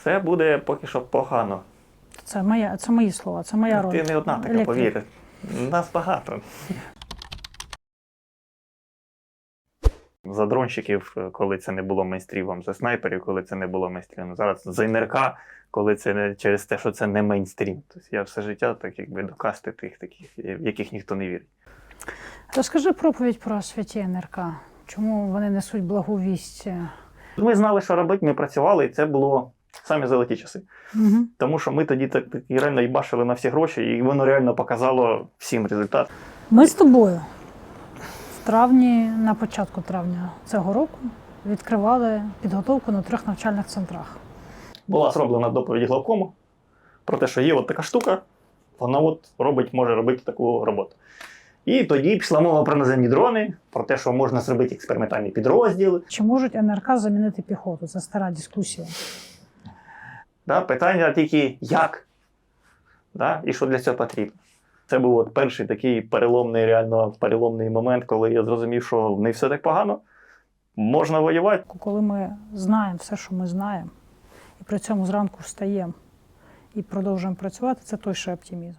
Все буде поки що погано. Це моя, це мої слова, це моя роль. Ти не одна така, повір. Нас багато. За дронщиків, коли це не було мейнстрімом, за снайперів, коли це не було мейнстрімом. Зараз за НРК, коли це не через те, що це не мейнстрім. Тобто я все життя так якби до касти тих таких, в яких ніхто не вірить. Розкажи проповідь про святі НРК. Чому вони несуть благу вість? Ми знали, що робити, ми працювали, і це було самі золоті часи. Угу. Тому що ми тоді так, так реально їбашили на всі гроші, і воно реально показало всім результат. Ми з тобою в травні, на початку травня цього року відкривали підготовку на трьох навчальних центрах. Була зроблена доповідь главкому про те, що є от така штука, вона от робить, може робити таку роботу. І тоді пішла мова про наземні дрони, про те, що можна зробити експериментальний підрозділ. Чи можуть НРК замінити піхоту? Це стара дискусія. Да? Питання тільки як да? і що для цього потрібно. Це був от перший такий переломний, реально переломний момент, коли я зрозумів, що не все так погано, можна воювати. Коли ми знаємо все, що ми знаємо, і при цьому зранку встаємо і продовжуємо працювати, це той ще оптимізм.